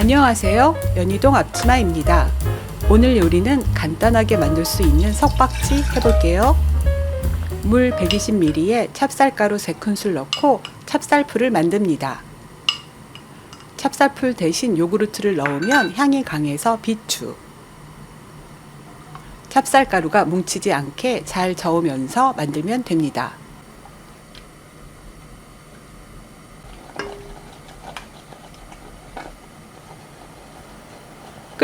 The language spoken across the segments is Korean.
안녕하세요. 연희동 앞치마입니다. 오늘 요리는 간단하게 만들 수 있는 석박지 해볼게요. 물 120ml에 찹쌀가루 3큰술 넣고 찹쌀풀을 만듭니다. 찹쌀풀 대신 요구르트를 넣으면 향이 강해서 비추. 찹쌀가루가 뭉치지 않게 잘 저으면서 만들면 됩니다.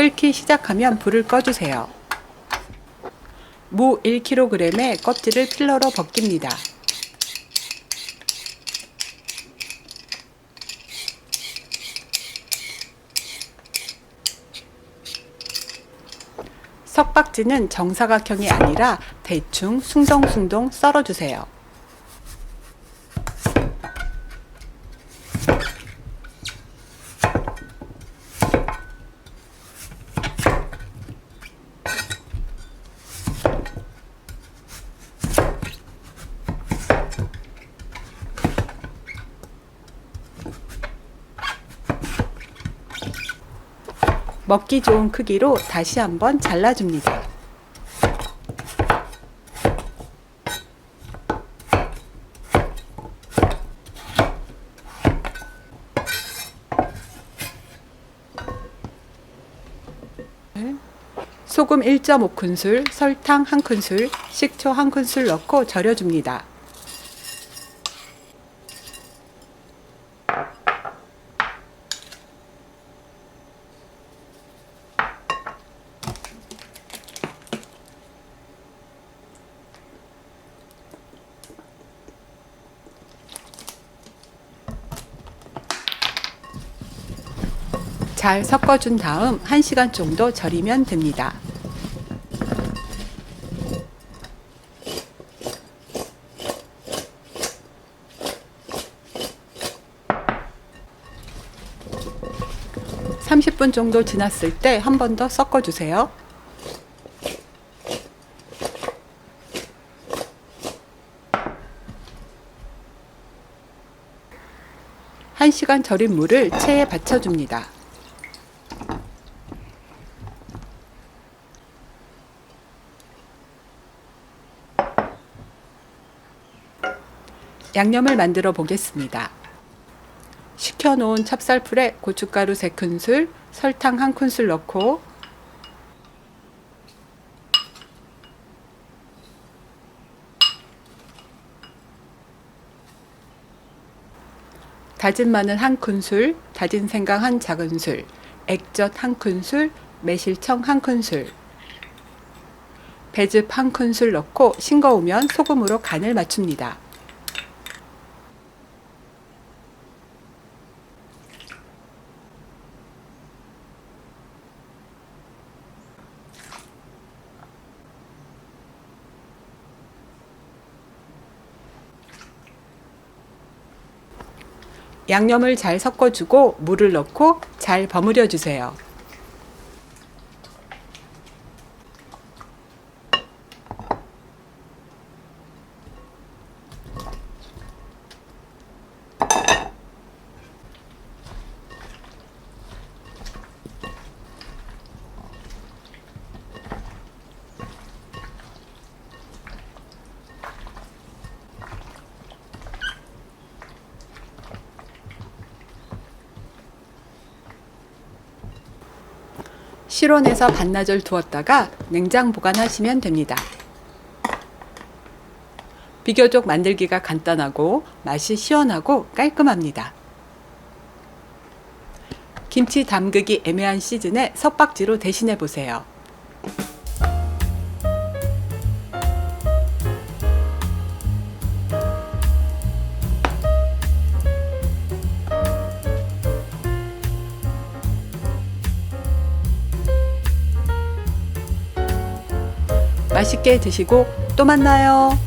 끓기 시작하면 불을 꺼주세요. 무 1kg에 껍질을 필러로 벗깁니다. 석박지는 정사각형이 아니라 대충 숭덩숭덩 썰어주세요. 먹기 좋은 크기로 다시 한번 잘라줍니다. 소금 1.5큰술, 설탕 1큰술, 식초 1큰술 넣고 절여줍니다. 잘 섞어준 다음 1시간 정도 절이면 됩니다. (30분) 정도 지났을 때 한 번 더 섞어주세요. 한시간 절인 물을 체에 받쳐줍니다. 양념을 만들어 보겠습니다. 식혀놓은 찹쌀풀에 고춧가루 3큰술, 설탕 1큰술 넣고 다진 마늘 1큰술, 다진 생강 1 작은술, 액젓 1큰술, 매실청 1큰술, 배즙 1큰술 넣고 싱거우면 소금으로 간을 맞춥니다. 양념을 잘 섞어주고 물을 넣고 잘 버무려 주세요. 실온에서 반나절 두었다가 냉장 보관하시면 됩니다. 비교적 만들기가 간단하고 맛이 시원하고 깔끔합니다. 김치 담그기 애매한 시즌에 석박지로 대신해 보세요. 맛있게 드시고 또 만나요.